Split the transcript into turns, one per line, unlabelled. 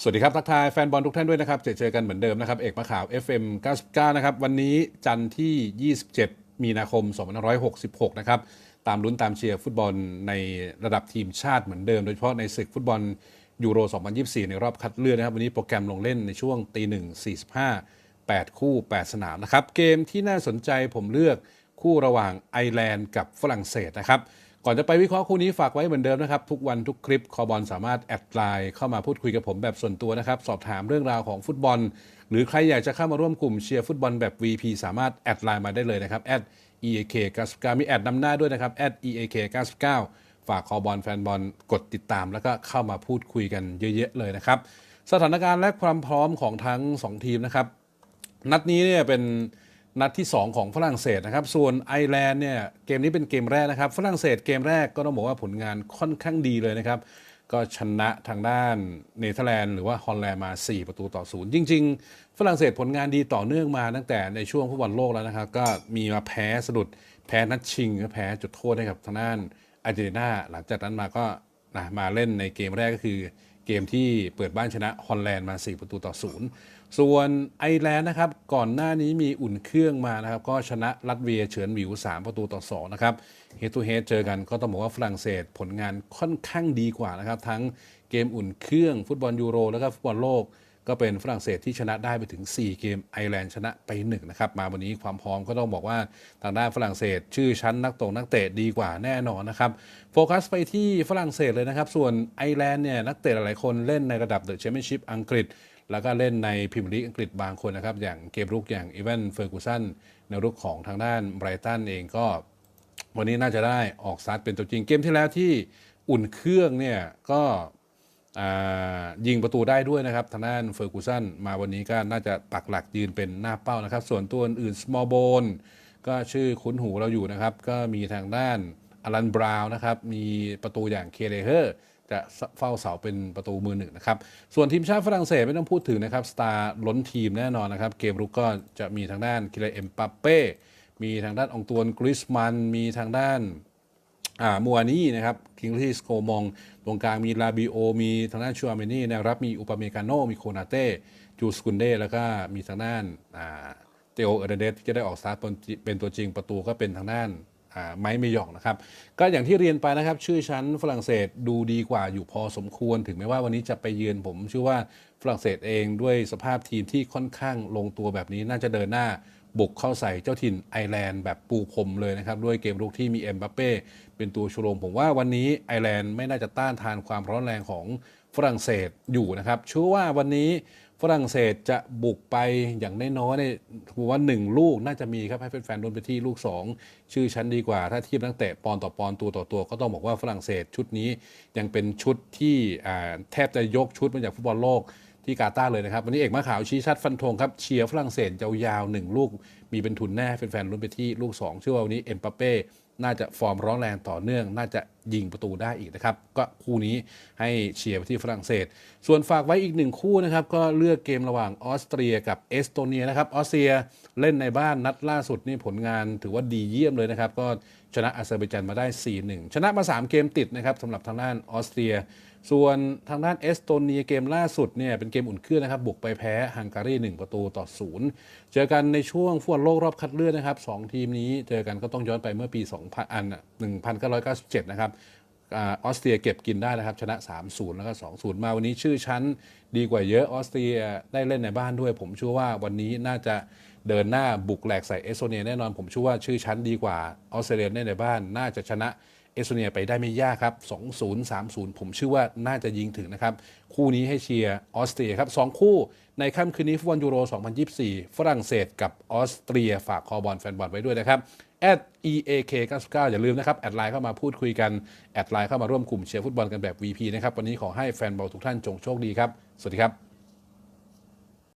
สวัสดีครับ ทักทายแฟนบอลทุกท่านด้วยนะครับ เจอเจอกันเหมือนเดิมนะครับ เอกมะขาว FM 99 นะครับ วันนี้จันทร์ที่ 27 มีนาคม 2566 นะครับ ตามลุ้นตามเชียร์ฟุตบอลในระดับทีมชาติเหมือนเดิม โดยเฉพาะในศึกฟุตบอลยูโร 2024 ในรอบคัดเลือกนะครับ วันนี้โปรแกรมลงเล่นในช่วงตีหนึ่ง45 8 คู่ 8 สนามนะครับ เกมที่น่าสนใจผมเลือกคู่ระหว่างไอร์แลนด์กับฝรั่งเศสนะครับ ก่อนจะไปวิเคราะห์คู่นี้ฝากไว้เหมือนเดิมนะครับ ทุกวันทุกคลิปคอบอลสามารถแอดไลน์เข้ามาพูดคุยกับผมแบบส่วนตัวนะครับ สอบถามเรื่องราวของฟุตบอล หรือใครอยากจะเข้ามาร่วมกลุ่มเชียร์ฟุตบอลแบบ VP สามารถแอดไลน์มาได้เลยนะครับ @eak 99มีแอดนำหน้าด้วยนะครับ @eak 99ฝากคอบอลแฟนบอลกดติดตาม แล้วก็เข้ามาพูดคุยกันเยอะ ๆ เลยนะครับสถานการณ์และความพร้อมของทั้งสองทีมนะครับนัดนี้เนี่ยเป็น นัดที่ 2 ของฝรั่งเศสนะครับ ส่วนไอร์แลนด์เนี่ยเกมนี้เป็นเกมแรกนะครับ ฝรั่งเศสเกมแรกก็ต้องบอกว่าผลงานค่อนข้างดีเลยนะครับ ก็ชนะทางด้านเนเธอร์แลนด์หรือว่าฮอลแลนด์มา 4 ประตูต่อศูนย์จริง ๆ ฝรั่งเศสผลงานดีต่อเนื่องมาตั้งแต่ในช่วงฟุตบอลโลกแล้วนะครับ ก็มีมาแพ้สะดุดแพ้นัดชิงก็แพ้จุดโทษให้กับทางด้านอาร์เจนตินาหลังจากนั้นมาก็นะมาเล่นในเกมแรกก็คือ เกมที่เปิดบ้านชนะฮอลแลนด์มา 4 ประตูต่อศูนย์ส่วนไอร์แลนด์นะครับ ก่อนหน้านี้มีอุ่นเครื่องมานะครับ ก็ชนะรัสเวียเฉือนหวิว 3 ประตูต่อ 2 นะครับเฮตูเฮเจอกันก็ต้องบอกว่าฝรั่งเศสผลงานค่อนข้างดีกว่านะครับ ทั้งเกมอุ่นเครื่องฟุตบอลยูโร แล้วก็ฟุตบอลโลก ก็เป็นฝรั่งเศสที่ชนะได้ไปถึง 4 เกมไอร์แลนด์ชนะไป1นะครับมาวันนี้ความพร้อมก็ต้องบอกว่าทางด้านฝรั่งเศส ชื่อชั้นนักตกนักเตะดีกว่าแน่นอนนะครับโฟกัสไปที่ฝรั่งเศสเลยนะครับ ส่วนไอร์แลนด์เนี่ยนักเตะหลายคนเล่นในระดับเดอะแชมเปี้ยนชิพอังกฤษ แล้วก็เล่นในพรีเมียร์ลีกอังกฤษบางคนนะครับอย่างเกมรุกอย่างอีเวนเฟอร์กูสันในรุกของทางด้านไบรตันเองก็ วันนี้น่าจะได้ออกสตาร์ทเป็นตัวจริงเกมที่แล้วที่อุ่นเครื่องเนี่ยก็ ยิงประตูได้ด้วยนะครับทางด้านเฟอร์กูสันมาวันนี้ก็น่าจะปักหลักยืนเป็นหน้าเป้านะครับ ส่วนตัวอื่น small bone ก็ชื่อคุ้นหูเราอยู่นะครับ ก็มีทางด้านอลันบราวน์นะครับ มีประตูอย่างเคเลเฮอร์จะเฝ้าเสาเป็นประตูมือหนึ่งนะครับ ส่วนทีมชาติฝรั่งเศสไม่ต้องพูดถึงนะครับ สตาร์ล้นทีมแน่นอนนะครับ เกมรุกก็จะมีทางด้านคิเลเอ็มปัปเป้ มีทางด้านองตวนกริสมัน มีทางด้าน มัวนี่นะครับคิงลี่สโคมองตรงกลางมีลาบิโอ มีทางด้านชัวเมนี่แนวรับมีอุปเมกาโนมีโคนาเต้จูสกุนเดแล้วก็มีทางด้านอ่าเตโอเอเดเดสที่จะได้ออกสตาร์ทเป็นเป็นตัวจริงประตูก็เป็นทางด้านอ่าไม้ไม่หยองนะครับ ก็อย่างที่เรียนไปนะครับ ชื่อชั้นฝรั่งเศสดูดีกว่าอยู่พอสมควร ถึงแม้ว่าวันนี้จะไปเยือนผมเชื่อว่าฝรั่งเศสเองด้วยสภาพทีมที่ค่อนข้างลงตัวแบบนี้น่าจะเดินหน้า บุกเข้าใส่เจ้าถิ่นไอร์แลนด์แบบปูพรมเลยนะครับด้วยเกมรุกที่มีเอ็มบัปเป้เป็นตัวชูโรงผมว่าวันนี้ไอร์แลนด์ไม่น่าจะต้านทานความร้อนแรงของฝรั่งเศสอยู่นะครับเชื่อว่าวันนี้ฝรั่งเศสจะบุกไปอย่างน้อยๆเนี่ยผมว่า 1 ลูกน่าจะมีครับให้แฟนๆลุ้นไปที่ลูก 2 ชื่อชั้นดีกว่า ถ้าเทียบตั้งแต่ปอนต่อปอนตัวต่อตัว ก็ต้องบอกว่าฝรั่งเศสชุดนี้ยังเป็นชุดที่แทบจะยกชุดมาจากฟุตบอลโลก ที่กาตาร์เลยนะครับ วันนี้เอกมะขาวชี้ชัดฟันธงครับเชียร์ฝรั่งเศสยาวๆหนึ่งลูก มีเป็นทุนแน่แฟนๆลุ้นไปที่ลูก 2 เชื่อว่าวันนี้เอ็มปาเป้ น่าจะฟอร์มร้อนแรงต่อเนื่อง น่าจะยิงประตูได้อีกนะครับ ก็คู่นี้ให้เชียร์ไปที่ฝรั่งเศส ส่วนฝากไว้อีกหนึ่งคู่นะครับ ก็เลือกเกมระหว่างออสเตรียกับเอสโตเนียนะครับออสเตรียเล่นในบ้านนัดล่าสุดนี่ผลงานถือว่าดีเยี่ยมเลยนะครับ ก็ชนะอาเซอร์ไบจันมาได้ 4-1 ชนะมา 3 เกมติดนะครับสำหรับทางด้านออสเตรีย ส่วนทางด้านเอสโตเนียเกมล่าสุดเนี่ยเป็นเกมอุ่นเครื่องนะครับบุกไปแพ้ฮังการี1ประตูต่อศูนย์ เจอกันในช่วงฟุตบอลโลกรอบคัดเลือกนะครับสองทีมนี้เจอกันก็ต้องย้อนไปเมื่อปี 2000อัน1997 นะครับออสเตรียเก็บกินได้นะครับชนะ 3-0 แล้วก็ 2-0 มาวันนี้ชื่อชั้นดีกว่าเยอะออสเตรียได้เล่นในบ้านด้วย ผมเชื่อว่าวันนี้น่าจะเดินหน้าบุกแหลกใส่เอสโตเนียแน่นอนผมเชื่อว่าชื่อชั้นดีกว่าออสเตรเลียเล่นในบ้าน น่าจะชนะ เอสโตเนียไปได้ไม่ยากครับ 2-0 3-0 ผมเชื่อว่าน่าจะยิงถึงนะครับ คู่นี้ให้เชียร์ออสเตรียครับ2คู่ในค่ำคืนนี้ฟุตบอลยูโร 2024 ฝรั่งเศสกับออสเตรียฝากคอบอลแฟนบอลไว้ด้วยนะครับ @eak 99อย่าลืมนะครับแอดไลน์เข้ามาพูดคุยกัน แอดไลน์เข้ามาร่วมกลุ่มเชียร์ฟุตบอลกันแบบ VP นะครับ วันนี้ขอให้แฟนบอลทุกท่านจงโชคดีครับ สวัสดีครับ